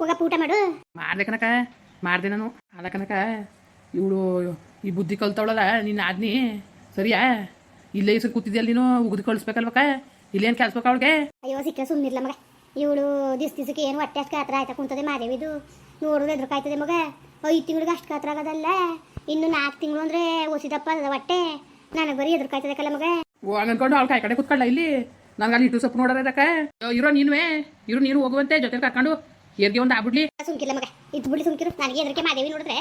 ಹೋಗಪ್ಪ ಊಟ ಮಾಡು. ಮಾಡ್ದೆ ಕನಕ ಮಾಡ್ದೆ ನಾನು. ಅಲ್ಲ ಕನಕ ಇವಳು ಈ ಬುದ್ಧಿ ಕಲ್ತವಳಲ್ಲ ನೀನು ಆದ್ನಿ ಸರಿಯಾ? ಇಲ್ಲೇ ಹೆಸರು ಕೂತಿದ್ಯಲ್ಲ ನೀನು ಉಗಿದು ಕಳಿಸ್ಬೇಕಲ್ವಕ್ಕ? ಇಲ್ಲೇನು ಕೆಲ್ಸಬೇಕ ಅವಳಿಗೆ? ಅಯ್ಯೋ ಸಿಕ್ಕ ಸುಮ್ಮನಿರ್ಲ ಮಗ. ಇವಳು ದಿಸ್ ದಿಸಕ್ಕೆ ಏನು ಹೊಟ್ಟೆ ಅಷ್ಟು ಕಾತ್ರ ಆಯ್ತಾ ಕುಂತದೆ ಮಾದೇವಿದು ನೋಡಿದ್ರೆ ಎದ್ರಕಾಯ್ತದೆ ಮಗ. ಐದು ತಿಂಗಳಿಗೆ ಅಷ್ಟು ಕಾತ್ರ ಆಗೋದಲ್ಲ. ಇನ್ನು ನಾಲ್ಕು ತಿಂಗಳು ಅಂದರೆ ಒಸಿದಪ್ಪ ಅದ ಹೊಟ್ಟೆ ನನಗೆ ಬರೀ ಕಲ್ಲ ಮಗ. ಓ ಹಂಗ್ ಅನ್ಕೊಂಡು ಅವಳು ಕಾಯಿ ಕಡೆ ಕುತ್ಕೊಳ್ಳ ಇಲ್ಲಿ. ನನಗೆ ಅಲ್ಲಿ ಇಟ್ಟು ಸೊಪ್ಪು ನೋಡೋದಕ್ಕ ಇರೋ ನೀನುವೇ. ಇರೋ ನೀನು ಹೋಗುವಂತೆ ಜೊತೆ ಕರ್ಕೊಂಡು. ಏರ್ಗೆ ಒಂದು ಆಗ್ಬಿಡ್ಲಿ. ಸುಮ್ಕಿಲ್ಲ ಮಗ. ಇದು ಬಿಡ್ಲಿ ಸುಮ್ಕಿರು. ನನಗೆ ಎದ್ರಕ್ಕೆ ಮಾದೇವಿ ನೋಡಿದ್ರೆ.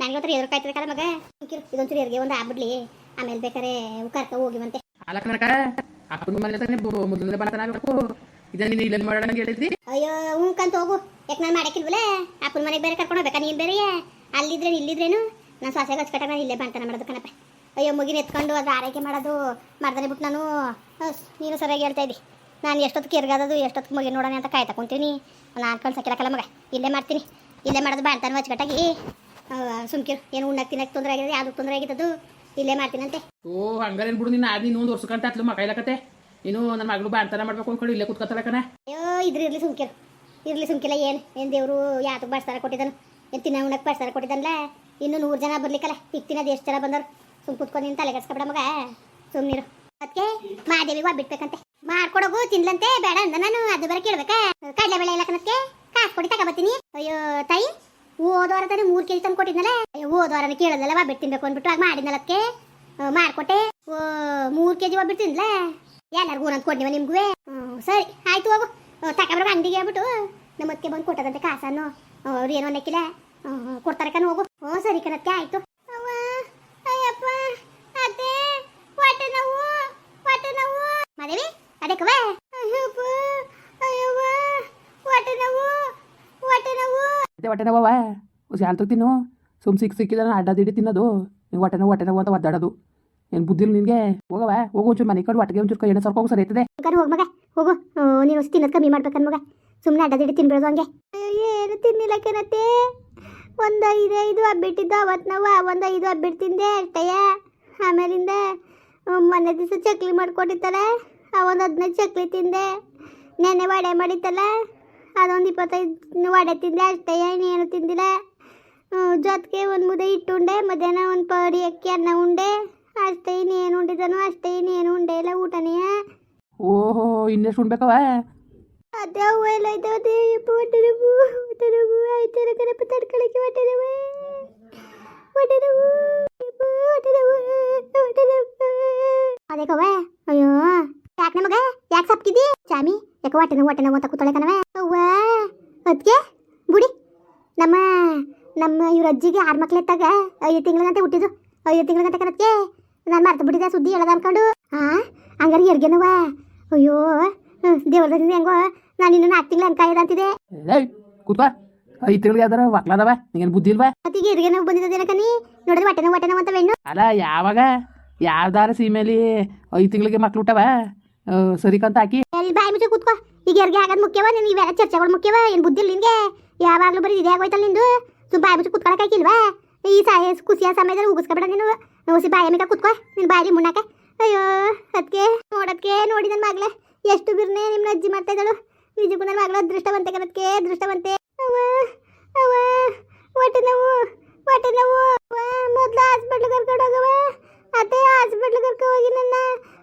ನನಗೆ ಒಂಥರ ಎದ್ರಕಾಯ್ತದೆ ಕಲ್ಲ ಮಗ. ಸುಮ್ಕಿರು. ಇದೊಂಚೂರು ಎದ್ಗೆ ಒಂದು ಆಗ್ಬಿಡ್ಲಿ. ಆಮೇಲೆ ಬೇಕಾರೆ ಹೋಗಿ ಹೋಗಿವಂತೆ. ಅಲ್ಲ ಕನಕ ಅಪ್ಪನ ಮನೆ ತಾನೆ ಮೊದಲನೇ ಬರತನ ಆಗಬೇಕು. ಇದನ್ನ ನೀನು ಇಲ್ಲೇ ಮಾಡೋಣ ಅಂತ ಹೇಳಿದ್ರಿ? ಅಯ್ಯೋ ಹ್ಞೂ ಕಂತ ಹೋಗು ಯಾಕೆ ನಾನು ಮಾಡಕ್ಕಿಲ್ವಲ್ಲ ಅಪ್ಪನ ಮನೆಗೆ ಬೇರೆ ಕರ್ಕೊಂಡು ಹೋಗ್ಬೇಕಾ ನೀನು ಬೇರೆ ಅಲ್ಲಿದ್ರೆ ಇಲ್ಲಿದ್ರೇನು? ನಾನು ಸೊಸೆಗೆ ಹಚ್ಕಟ್ಟಾಗ ಇಲ್ಲೇ ಬಂತನ ಮಾಡೋದು ಕಣಪ್ಪ. ಅಯ್ಯೋ ಮುಗಿನ ಎತ್ಕೊಂಡು ಅದು ಆರೈಕೆ ಮಾಡೋದು ಮಾಡ್ದಾನೆ ಬಿಟ್ಟು ನಾನು. ನೀನು ಸರಿಯಾಗಿ ಹೇಳ್ತಾ ಇದ್ದಿ. ನಾನು ಎಷ್ಟೊತ್ತು ಕಿರ್ಗದದು ಎಷ್ಟೊತ್ತು ಮಗಿ ನೋಡೋಣ ಅಂತ ಕಾಯ್ತಾ ಕುಂತೀನಿ. ನಾನು ಕಳ್ಸಕ್ಕಿರಕಲ್ಲ ಮಗ ಇಲ್ಲೇ ಮಾಡ್ತೀನಿ. ಇಲ್ಲೇ ಮಾಡೋದು ಬಾಣ್ತಾನೆ ಹಚ್ಕಟ್ಟಾಗಿ. ಸುಮ್ಕಿರು ಏನು ಉಣ್ಣಕ್ಕೆ ತಿನ್ನಕ್ಕೆ ತೊಂದರೆ ಆಗಿದೆ ಯಾವ್ದು ತೊಂದರೆ ಆಗಿದ್ದದು ಇಲ್ಲೇ ಮಾಡ್ತೀನಂತೆ ಓ ಹಂಗಾರೇನು ಬಿಡು ನೀನು ಅದು ನೀನು ವರ್ಷ ವರ್ಷಕ್ಕಂತ ಅತ್ಲು ಮಗ ಇಲ್ಲಕತ್ತೆ ನೀನು ನನ್ನ ಮಗಳು ಬಾಣ್ತನ ಮಾಡ್ಬೇಕು ಅನ್ಕೊಂಡು ಇಲ್ಲೇ ಕೂತ್ಕೊತಾಳ ಕಣ. ಅಯ್ಯೋ ಇದ್ರ ಇರ್ಲಿ ಸುಮ್ಕಿರು. ಇರ್ಲಿ ಸುಮ್ಕಿಲ್ಲ ಏನು? ಏನು ದೇವರು ಯಾತಕ್ಕೆ ಬಾಡ್ಸ್ತಾರ ಕೊಟ್ಟಿದ್ದಾನು? ಏನು ತಿನ್ನ ಉಣ್ಣಕ್ಕೆ ಬಾಡ್ಸ್ತಾರ ಕೊಟ್ಟಿದ್ದಾನಲ್ಲ? ಇನ್ನು ನೂರು ಜನ ಬರ್ಲಿಕ್ಕಲ್ಲ ಈಗ ತಿನ್ನೋದು ಎಷ್ಟು ಜನ ಬಂದರು ಸುಮ್ ಕುತ್ಕೊಂಡು ನಿಂತ ತಲೆ ಮಗ. ಸುಮ್ಮನಿರು ಅದಕ್ಕೆ ಮಾದೇವಿಗೆ ಬಿಡ್ಬೇಕಂತೆ ಮಾಡ್ಕೊಡೋಗು, ತಿನ್ಲಂತೆ, ಬೇಡ ಅಂದ ನಾನು. ಅದು ಬರ ಕೇಳ್ಬೇಕಾ. ಕಡಲೆ ಬೆಳೆ ಇಲ್ಲ ಕಣಕ್ಕೆ ಕಾಸು ಕೊಡಿ ತಗೋಬತ್ತೀನಿ ಅಯ್ಯೋ, ತಾಯಿ ಹೋದವಾರ ತಾನೇ ಮೂರು ಕೆಜಿ ತಂದು ಕೊಟ್ಟಿದ್ನಲ್ಲ? ಅಯ್ಯೋ ಕೇಳಲ್ಲ ಕೇಳೋದಲ್ಲ ಒಬ್ಬಿಟ್ಟು ತಿನ್ಬೇಕು ಅಂದ್ಬಿಟ್ಟು ಆಗ ಮಾಡಿದ್ನಲ್ಲ ಅದಕ್ಕೆ. ಓ, ಮೂರು ಕೆಜಿ ಒಬ್ಬಿಟ್ಟು ತಿನ್ಲ ಎಲ್ಲರಿಗೂ ಒಂದೊಂದು ಕೊಡ್ನಿವ ನಿಮ್ಗೂ ಸರಿ, ಆಯ್ತು ಹೋಗು. ತಗೊಬ್ರಿಗೆ ಅಂಗಡಿಗೆ ಹೇಳ್ಬಿಟ್ಟು ನಮ್ಮ ಅದಕ್ಕೆ ಬಂದು ಕೊಟ್ಟದಂತೆ ಕಾಸನ್ನು. ಅವ್ರು ಏನೋ ಅನ್ನಕ್ಕಿಲ್ಲ. ಕೊಡ್ತಾರೆ ಕಣ, ಹೋಗು. ಹ್ಞೂ ಸರಿ ಕಣಕ್ಕೆ ಆಯ್ತು. ಅಯ್ಯಪ್ಪ, ಅತ್ತೆ, ಹೊಟ್ಟೆ ಅದಕ್ಕವ ಅಯ್ಯವ್ವ ಹೊಟ್ಟೆ ನೋವು ನೋವು. ನೋವವ ಶಾಲ್ ತಿನ್ನು. ಸುಮ್ ಸಿಕ್ ಸಿಕ್ಕಿದ ಅಡ್ಡದಿಡಿ ತಿನ್ನೋದು. ನಿಂಗೆ ಹೊಟ್ಟೆ ನೋವು ಹೊಟ್ಟೆ ನೋವು ಅಂತ ಒದ್ದಾಡೋದು. ಏನು ಬುದ್ಧಿಲ್ಲ ನಿನಗೆ? ಹೋಗವ ಹೋಗು ಒಂಚೂರು ಮನೆ ಕಡೆ ಹೊಟ್ಟೆಗೆ ಒಂಚೂರು ಎಣ್ಣೆ ಸರ್ಕೋಗು ಸರಿ ಐತದೆ ಹೋಗ ಮಗ ಹೋಗು. ನೀನು ಅಷ್ಟು ತಿನ್ನೋದು ಕಮ್ಮಿ ಮಾಡ್ಬೇಕನ್ ಮಗ. ಸುಮ್ಮನೆ ಅಡ್ಡದಿಡಿ ತಿನ್ಬಿಡೋದು ಹಂಗೆ. ಏನು ತಿನ್ನಿಲ್ಲ ಕೇನತ್ತೆ ಒಂದು ಐದು ಐದು ಹಬ್ಬಿಟ್ಟಿದ್ದು ಅವತ್ತು ನಾವು ಒಂದು ಐದು ಹಬ್ಬಿಟ್ಟು ತಿಂದೆ ಅಷ್ಟಯ್ಯ ಆಮೇಲಿಂದ ಮೊನ್ನೆ ದಿವಸ ಚಕ್ಲಿ ಮಾಡ್ಕೊಟ್ಟಿತ್ತಲ್ಲ ಆ ಒಂದು ಹದಿನೈದು ಚಕ್ಲಿ ತಿಂದೆ. ನೆನ್ನೆ ವಡೆ ಮಾಡಿತ್ತಲ್ಲ ಅದೊಂದು ಇಪ್ಪತ್ತೈದು ವಡೆ ತಿಂದೆ ಅಷ್ಟೇ ಇನ್ನೇನು ತಿಂದಿಲ್ಲ. ಜೊತೆಗೆ ಒಂದು ಮುದ್ದೆ ಹಿಟ್ಟು ಉಂಡೆ ಮಧ್ಯಾಹ್ನ ಒಂದು ಪಡಿ ಅಕ್ಕಿ ಅನ್ನ ಉಂಡೆ ಅಷ್ಟೇ ಇನ್ನೇನು ಉಂಡಿದನು ಅಷ್ಟೇ ಇನ್ನೇನು ಉಂಡೆ ಇಲ್ಲ ಊಟನೇ. ಓಹೋ ಇನ್ನೆಷ್ಟು ಉಣ್ಬೇಕವ ಅದೇ ಹೂವು ಎಲ್ಲ ಇದ್ದಾವೆ ಆಯ್ತಾರ ಕಣಪ್ಪ ತಡ್ಕೊಳಕ್ಕೆ ಅಯ್ಯೋ. ಯಾಕೆ ಸಪ್ಕಿದಿ ಚಾಮಿ ಯಾಕೆ ಹೊಟ್ಟೆ ನೋವು ಹೊಟ್ಟೆ ನೋವು ಅಂತ ಕೂತಾಳೆ ಕಣವೆ ಅವ್ವ ಅದಕ್ಕೆ ಬುಡಿ ನಮ್ಮ ನಮ್ಮ ಇವ್ರ ಅಜ್ಜಿಗೆ ಆರು ಮಕ್ಳು ಎತ್ತಾಗ ಐದು ತಿಂಗಳಂತೆ ಹುಟ್ಟಿದ್ದು ಐದು ತಿಂಗಳಂತೆ ಕಣಕ್ಕೆ ನಾನು ಮರ್ತು ಬಿಟ್ಟಿದ್ದೆ ಸುದ್ದಿ ಹೇಳದ ಅನ್ಕೊಂಡು. ಹಾ ಹಂಗಾರೆ ಎರ್ಗೆನವ ಅಯ್ಯೋ ದೇವ್ರದಿಂದ ಹೆಂಗೋ? ನಾನು ಇನ್ನು ನಾಲ್ಕು ತಿಂಗಳು ಅನ್ಕಾಯದ ಅಂತಿದೆ ಕೂತ್ವ ಐದು ತಿಂಗಳಿಗೆ ಯಾವ್ದಾರ ಮಕ್ಳದವ ನಿಂಗೇನು ಬುದ್ಧಿ ಇಲ್ವಾ? ಅತ್ತಿಗೆ ಎರಿಗೆ ನೋವು ಬಂದಿದ್ದೇನೆ ಕನಿ ನೋಡಿದ್ರೆ ಹೊಟ್ಟೆ ನೋವು ಹೊಟ್ಟೆ ನೋವು ಅಂತ ಬೆಣ್ಣು ಅಲ್ಲ ಯಾವಾಗ? ಯಾವ್ದಾರ ಸೀಮೆಲಿ ಐದು ತಿಂಗಳಿಗೆ ಮಕ್ಳು ಹುಟ್ಟವ? ಸರಿಕಂತ ಹಾಕಿ. ಬಾಯಿ ಮುಚ್ಚಿ ಕೂತ್ಕೋ. ಈಗ ಯಾರಿಗೆ ಆಗದ್ ಮುಖ್ಯವ ನೀನು ಇವೆಲ್ಲ ಚರ್ಚೆಗಳು ಮುಖ್ಯವ? ಏನು ಬುದ್ಧಿ ಇಲ್ಲ ನಿನ್ಗೆ? ಯಾವಾಗ್ಲೂ ಬರೀ ಇದೇ ಆಗೋಯ್ತಲ್ಲ ನಿಂದು? ಸುಮ್ ಬಾಯಿ ಮುಚ್ಚಿ ಕೂತ್ಕೊಳಕ್ ಹಾಕಿಲ್ವಾ? ಈ ಸಾಯ ಖುಷಿಯ ಸಮಯದಲ್ಲಿ ಉಗಿಸ್ಕೊಬೇಡ ನೀನು. ಉಸಿ ಬಾಯಿ ಮಿಕ ಕೂತ್ಕೋ, ನಿನ್ ಬಾಯಿ ಮುಣ್ಣಾಕ ಅಯ್ಯೋ, ಅದಕ್ಕೆ ನೋಡೋದಕ್ಕೆ ನೋಡಿ ನನ್ನ ಮಗ್ಲೆ ಎಷ್ಟು ಬಿರ್ನೆ ನಿಮ್ಮ ಅಜ್ಜಿ ಮಾಡ್ತಾ ಇದ್ದಳು. ನಿಜಕ್ಕೂ ನನ್ನ ಮಗಳ ಅದೃಷ್ಟವಂತೆ ಕಣಕ್ಕೆ ಅದೃಷ್ಟವಂತೆ. ಅವ ಅವ್ವ, ಹೊಟ್ಟೆ ನೋವು ಹೊಟ್ಟೆ ನೋವು. ಮೊದಲು ಹಾಸ್ಪಿಟ್ಲ್ ಕರ್ಕೊಂಡು ಹೋಗವ ಅದೇ ಹಾಸ್ಪಿಟ್ಲ್ ಕರ್ಕೊಂಡು ಹೋಗಿ ನನ್ನ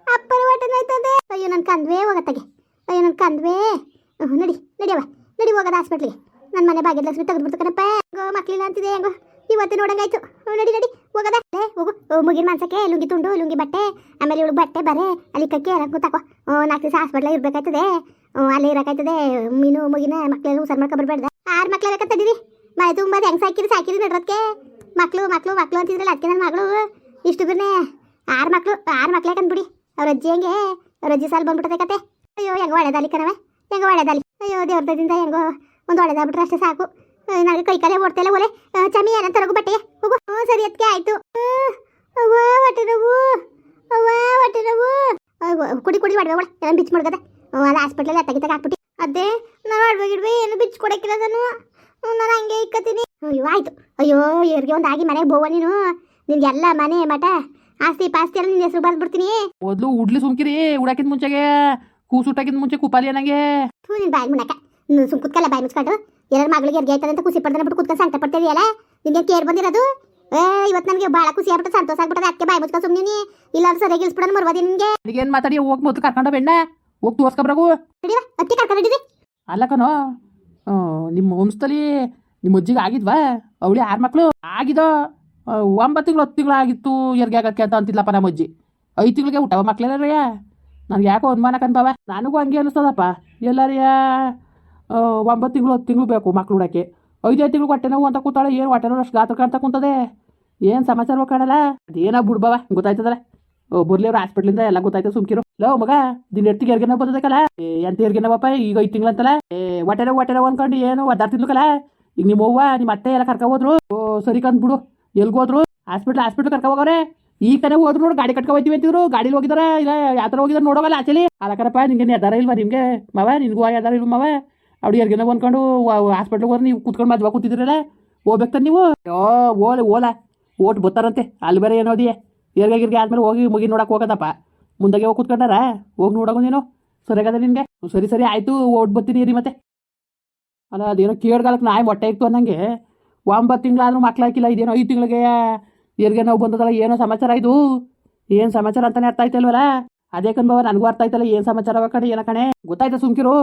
ಅಪ್ಪನ ಹೊಟ್ಟೆ ನೋಯ್ತದೆ ಅಯ್ಯೋ ನನ್ನ ಕಂದ್ವೇ ಹೋಗತ್ತಾಗೆ. ಅಯ್ಯೋ ನನ್ನ ಕಂದ್ವೇ. ಹ್ಞೂ ನಡಿ ನಡಿಯವ ನಡಿ ಹೋಗೋದು ಹಾಸ್ಪಿಟ್ಲಿಗೆ ನನ್ನ ಮನೆ ಬಾಗಿಲ್ ಲಕ್ಷ್ಮಿ ತೆಗೆದ್ಬಿಡ್ತು ಕಣಪ್ಪ. ಹೆಂಗೋ ಮಕ್ಕಳಿಲ್ಲ ಅಂತಿದೆ ಹೆಂಗೋ. ಇವತ್ತು ನೋಡಂಗಾಯ್ತು. ಹ್ಞೂ ನಡಿ ನಡಿ, ಹೋಗದ. ಹೋಗು. ಮುಗಿನ ಮಾನ್ಸಕ್ಕೆ ಲುಂಗಿ ತುಂಡು, ಲುಂಗಿ ಬಟ್ಟೆ. ಆಮೇಲೆ ಇವಳು ಬಟ್ಟೆ ಬರೇ. ಅಲ್ಲಿ ಕಕ್ಕಿ ಎಲ್ಲ ಕೂತಾಕೋ. ನಾಲ್ಕು ದಿವಸ ಹಾಸ್ಪಿಟ್ಲ ಇರ್ಬೇಕಾಯ್ತದೆ. ಹ್ಞೂ ಅಲ್ಲಿ ಇರಕಾಯ್ತದೆ. ಮೀನು, ಮುಗಿನ ಮಕ್ಕಳೆಲ್ಲ ಹುಷಾರು ಮಾಡ್ಕೊ ಬರ್ಬೇಡ್ದ ಆರು ಮಕ್ಳು ಬೇಕಂತದಿರಿ ಮನೆ ತುಂಬ ಹೆಂಗೆ ಸಾಕಿರಿ ಸಾಕಿರಿ ನಡ್ರದಕ್ಕೆ ಮಕ್ಕಳು ಮಕ್ಕಳು ಮಕ್ಕಳು ಅಂತಿದ್ರಲ್ಲ ಅದಕ್ಕೆ ನನ್ನ ಮಗಳು. ಇಷ್ಟು ಬಿರ್ನೆ ಆರು ಮಕ್ಕಳು ಆರು ಮಕ್ಳೇ ಕಂದ್ಬಿಡಿ. ಅವ್ರ ಅಜ್ಜಿ ಹೆಂಗೆ? ಅಜ್ಜಿ ಸಾಲ ಬಂದ್ಬಿಟ್ಟದೆ ಕತೆ. ಅಯ್ಯೋ ಹೆಂಗೋ ಒಳ್ಳೇದಾಲಿ ಕಣವೆ ಹೆಂಗೋ ಒಳ್ಳೇದಾಲಿ ಅಯ್ಯೋ ದೇವ್ರದಿಂದ ಹೆಂಗೋ ಒಂದು ಒಳ್ಳೇದಾಗ್ಬಿಟ್ರೆ ಅಷ್ಟೇ ಸಾಕು. ನನಗೆ ಕೈ ಕಾಲೇ ಓಡ್ತಾ ಆ, ಚಮಿ ಏನಂತ ತರಗು ಬಟ್ಟೆ. ಹೋಗು ಹ್ಞೂ ಸರಿ ಅದಕ್ಕೆ ಆಯ್ತು. ಅವ್ವ ಹೊಟ್ಟೆ ನೋವು. ಹೊಟ್ಟೆ ನೋವು. ಕುಡಿ ಕುಡಿ ಕುಡಿ ಮಾಡ್ಬೇಕು ಎಲ್ಲ ಬಿಚ್ಚು ಮಾಡ್ಕದೆ ಅಲ್ಲಿ ಹಾಸ್ಪಿಟ್ಲಲ್ಲಿ ಅತ್ತಗಿತ್ತಾಗ ಹಾಕ್ಬಿಟ್ಟು. ಅದೇ ನಾನು ಅಡ್ಬೇಗಿಡ್ಬಿ ಏನು ಬಿಚ್ಚು ಕೊಡಕ್ಕಿಲ್ಲ ನಾನು. ನಾನು ಹಂಗೆ ಇಕ್ಕತ್ತೀನಿ. ಅಯ್ಯೋ ಆಯ್ತು. ಅಯ್ಯೋ ಇವ್ರಿಗೆ ಒಂದು ಆಗಿ ಮನೆಗೆ ಬೋವ ನೀನು. ನಿನ್ಗೆಲ್ಲ ಮನೆ ಮಠ ಆಸ್ತಿ ಪಾಸ್ತಿ ಎಲ್ಲ ನಿನ್ನ ಹೆಸರು ಬರ್ದ್ಬಿಡ್ತೀನಿ. ಮೊದ್ಲು ಉಡ್ಲಿ ಸುಮ್ಕಿರಿ ಉಡಾಕಿದ ಮುಂಚೆಗೆ. ಕೂಸು ಊಟಕ್ಕಿಂತ ಮುಂಚೆ ಕುಪಾಲಿ ನನಗೆ ಥೂ ನಿನ್ ಬಾಯಿ ನೀನು ಸುಮ್ ಕುತ್ಕಲ್ಲ ಬಾಯಿ ಮುಚ್ಕೊಂಡು. ಏನಾರು ಮಗಳಿಗೆ ಹೆರಿಗೆ ಆಯ್ತದೆ ಅಂತ ಖುಷಿ ಪಡ್ದಾನೆ ಬಿಟ್ಟು ಕುತ್ಕೊಂಡು ಸಂಕಟ ಪಡ್ತಿದೆಯಲ್ಲ ನಿನ್ಗೆ ಕೇರ್ ಬಂದಿರೋದು? ಏ ಇವತ್ತು ನನಗೆ ಭಾಳ ಖುಷಿ ಆಗ್ಬಿಟ್ಟು ಸಂತೋಷ ಆಗ್ಬಿಟ್ಟದ. ಅದಕ್ಕೆ ಬಾಯಿ ಮುಚ್ಕೊಂಡು ಸುಮ್ಮನೆ ಇಲ್ಲ ಸರಿಯಾಗಿ ಇಳಿಸ್ಬಿಡೋದು ಮರ್ವಾದಿ ನಿನ್ಗೆ. ಏನ್ ಮಾತಾಡಿ ಹೋಗಿ ಮೊದ್ಲು ಕರ್ಕೊಂಡ ಬೆಣ್ಣ ಹೋಗಿ ತೋರ್ಸ್ಕೊಬ್ರಗು ಹಿಡಿವ ಅತ್ತಿ ಕರ್ಕೊಂಡಿದ್ದೀವಿ ಅಲ್ಲ ಕಣೋ ನಿಮ್ಮ ವಂಶದಲ್ಲಿ ನಿಮ್ಮ ಅಜ್ಜಿಗೆ ಆಗಿದ್ವಾ? ಅವಳಿ ಆರು ಮಕ್ಕಳು ಆಗಿದೋ ಒಂಬತ್ತು ತಿಂಗಳು, ಹತ್ತು ತಿಂಗಳಾಗಿತ್ತು ಆಗಿತ್ತು ಹೆರಿಗೆ ಆಗಕ್ಕೆ ಅಂತ ಅಂತಿಲ್ಲಪ್ಪ ನಮ್ಮ ಅಜ್ಜಿ ಐದು ತಿಂಗಳಿಗೆ ಊಟವ ಮಕ್ಳೆಲ್ಲ ನನಗೆ ಯಾಕೋ ಅನುಮಾನ ಕನ್ಬಾವ ನನಗೂ ಹಂಗೆ ಅನಿಸ್ತದಪ್ಪ. ಎಲ್ಲರಿಯ ಒಂಬತ್ತು ತಿಂಗಳು, ಹತ್ತು ತಿಂಗಳು ಬೇಕು ಮಕ್ಳು ಹುಡಕ್ಕೆ ಐದೈದು ತಿಂಗಳು ಹೊಟ್ಟೆ ನೋವು ಅಂತ ಕೂತಾಳೆ, ಏನು ಹೊಟ್ಟೆ ನೋವು ಅಷ್ಟು ಗಾತ್ರ ಕಾಣ್ತಾ ಕೂತದೆ? ಏನು ಸಮಾಚಾರ ಕಾಣಲ್ಲ ಅದೇನ ಬಿಡ್ಬವ, ಗೊತ್ತಾಯ್ತದಲ್ಲ? ಓ ಬರ್ಲಿ ಅವ್ರು ಹಾಸ್ಪಿಟ್ಲಿಂದ ಎಲ್ಲ ಗೊತ್ತಾಯ್ತು, ಸುಮ್ಕಿರು. ಲೋ, ಮಗ, ದಿನ ಎತ್ತಿಗೆ ಎರ್ಗೆ ನೋವು ಬಂದದಕ್ಕಲ್ಲ ಎಂತ ಎರ್ಗೆ ನೋವಪ್ಪ? ಈಗ ಐದು ತಿಂಗಳಂತಲ್ಲ ಏ, ಹೊಟ್ಟೆ ನೋವು ಹೊಟ್ಟೆ ನೋವು ಅನ್ಕೊಂಡು ಏನು ಒದ್ದಾಡ್ತಿದ್ಲಕಲ್ಲ ಈಗ ನಿಮ್ಮ ಅವ್ವ, ನಿಮ್ಮ ಅತ್ತೆ ಎಲ್ಲ ಕರ್ಕೊ ಹೋದ್ರು. ಓ, ಸರಿ ಕಂದ್ ಬಿಡು ಎಲ್ಗ್ ಹೋದ್ರು ಹಾಸ್ಪಿಟ್ಲ್ ಹಾಸ್ಪಿಟ್ಲ್ ಕರ್ಕೊ ಹೋಗೋರೆ ಈ ಕಡೆ ಹೋದ್ರು ನೋಡಿ, ಗಾಡಿ ಕಟ್ಕೊ ಹೋಯ್ತೀವಿ ಅಂತಿದ್ರು. ಗಾಡಿಲಿ ಹೋಗಿದಾರ, ಇಲ್ಲ ಯಾವ ಥರ ಹೋಗಿದಾರೆ ನೋಡೋವಲ್ಲ ಆಚೆಲಿ. ಅಲಕರಪ್ಪ ನಿಂಗೆ ಅದಾರ ಇಲ್ವಾ ನಿಮಗೆ? ಮಾವ, ನಿನ್ಗೂ ನಿರ್ಧಾರ ಇಲ್ವ ಮಾವ? ಅವ್ರು ಎರ್ಗಿನ ಬಂದ್ಕೊಂಡು ಹಾಸ್ಪಿಟ್ಲಿಗೆ ಹೋದ್ರೆ ನೀವು ಕುತ್ಕೊಂಡು ಮದ್ವೆ ಕೂತಿದ್ರಲ್ಲ ಹೋಗ್ಬೇಕು ನೀವು? ಯೋ, ಓಲೆ, ಓಲ. ಓಟ್ ಬತ್ತಾರಂತೆ. ಅಲ್ಲಿ ಬೇರೆ ಏನೋದಿ ಹೆರಿಗೆ ಗಿರ್ಗೆ ಆದ್ಮೇಲೆ ಹೋಗಿ ಮುಗಿ ನೋಡಕ್ ಹೋಗದಪ್ಪ. ಮುಂದಾಗೆ ಹೋಗಿ ಕುತ್ಕೊಂಡಾರ? ಹೋಗಿ ನೋಡೋಗು ನೀನು. ಸರಿಯಾಗದ ನಿನಗೆ? ಸರಿ ಸರಿ, ಆಯ್ತು. ಓಟ್ ಬರ್ತೀನಿ ರೀ ಮತ್ತೆ. ಅಲ್ಲ, ಅದೇನೋ ಕೇಳ್ಗಾಲಕ್ಕೆ ನಾಯಿ ಮೊಟ್ಟೆ ಇತ್ತು ಅನ್ನಂಗೆ. ಒಂಬತ್ತು ತಿಂಗಳಾದ್ರೂ ಮಕ್ಳಾಕಿಲ್ಲ ಇದೇನೋ ಐದು ತಿಂಗಳಿಗೆ ಹೆರಿಗೆ ನೋವು ಬಂದದಲ್ಲ, ಏನೋ ಸಮಾಚಾರ ಇದು? ಏನು ಸಮಾಚಾರ ಅಂತಾನೆ ಅರ್ಥ ಆಯ್ತಲ್ವಲ್ಲ ಅದೇ ಕಣ್ಬವ ನನಗೂ ಅರ್ಥ ಆಯ್ತಲ್ಲ, ಏನು ಸಮಾಚಾರ ಅವ ಕಣೆ, ಏನ ಕಣೆ? ಗೊತ್ತಾಯ್ತಾ ಸುಮ್ಕಿರು?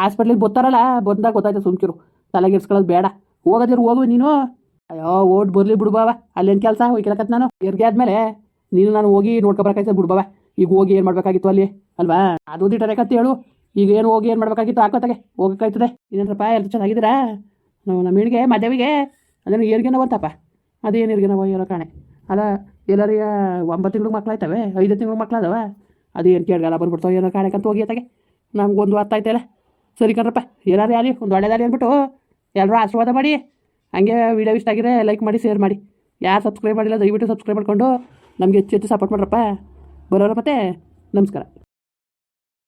ಹಾಸ್ಪಿಟ್ಲಿಗೆ ಬರ್ತಾರಲ್ಲ, ಬಂದಾಗ ಗೊತ್ತಾಯ್ತಾ ಸುಮ್ಕಿರು. ತಲೆಗೆಡ್ಸ್ಕೊಳ್ಳೋದು ಬೇಡ. ಹೋಗೋದಿರು, ಹೋಗು ನೀನು. ಅಯ್ಯೋ ಓಟ್ ಬರ್ಲಿ ಬಿಡ್ಬಾವ ಅಲ್ಲೇನು ಕೆಲಸ? ಹೋಯ್ಕಲಕತ್ ನಾನು. ಎರ್ಗೆ ಆದ್ಮೇಲೆ ನೀನು ನಾನು ಹೋಗಿ ನೋಡ್ಕೊಬರಕಾಯ್ತು ಬಿಡ್ಬಾವ ಈಗ ಹೋಗಿ ಏನು ಮಾಡಬೇಕಾಗಿತ್ತು ಅಲ್ಲಿ, ಅಲ್ವಾ? ಅದು ದಿಟ್ಟರೇಕಂತ ಹೇಳು. ಈಗ ಏನು ಹೋಗಿ ಏನು ಮಾಡಬೇಕಾಗಿತ್ತು ಹಾಕೋತಾಗೆ ಹೋಗಕ್ಕಾಯ್ತದೆ. ಇನ್ನೇನಪ್ಪ ಎಲ್ಲ ಚೆನ್ನಾಗಿದ್ದೀರಾ? ನಮ್ಮ ಹೆಣ್ಣಿಗೆ ಮದುವೆಗೆ. ಅದೇನು ಏರ್ಗೆ ಬಂತಪ್ಪ. ಅದೇನು ಏರ್ಗೆ ನೋವು ಏನೋ ಕಾಣೆ. ಅಲ್ಲ, ಎಲ್ಲರಿಗ ಒಂಬತ್ತು ತಿಂಗಳು ಮಕ್ಳಾಯ್ತವೆ, ಐದು ತಿಂಗಳು ಮಕ್ಳಾದವ? ಅದೇನು ಕೇಳ್ಗಲ್ಲ ಬಂದ್ಬಿಡ್ತಾವೆ ಏನೋ ಕಾಣೆಕಂತ ಹೋಗಿ ಅತ್ತಾಗೆ. ನಮ್ಗೊಂದು ಅರ್ಥ ಆಯ್ತಲ್ಲ ಸರಿ ಕಣ್ರಪ್ಪ ಏನಾರು ಯಾರಿ? ಒಂದು ಒಳ್ಳೆದಾರಿ ಅಂದ್ಬಿಟ್ಟು ಎಲ್ಲರೂ ಆಶೀರ್ವಾದ ಮಾಡಿ. ಹಂಗೆ ವೀಡಿಯೋ ಇಷ್ಟ ಆಗಿದ್ರೆ ಲೈಕ್ ಮಾಡಿ ಶೇರ್ ಮಾಡಿ. ಯಾರು ಸಬ್ಸ್ಕ್ರೈಬ್ ಮಾಡಿಲ್ಲ, ದಯವಿಟ್ಟು ಸಬ್ಸ್ಕ್ರೈಬ್ ಮಾಡ್ಕೊಂಡು ನಮಗೆ ಹೆಚ್ಚು ಹೆಚ್ಚು ಸಪೋರ್ಟ್ ಮಾಡ್ರಪ್ಪ. ಬರೋರ ಮತ್ತೆ, ನಮಸ್ಕಾರ.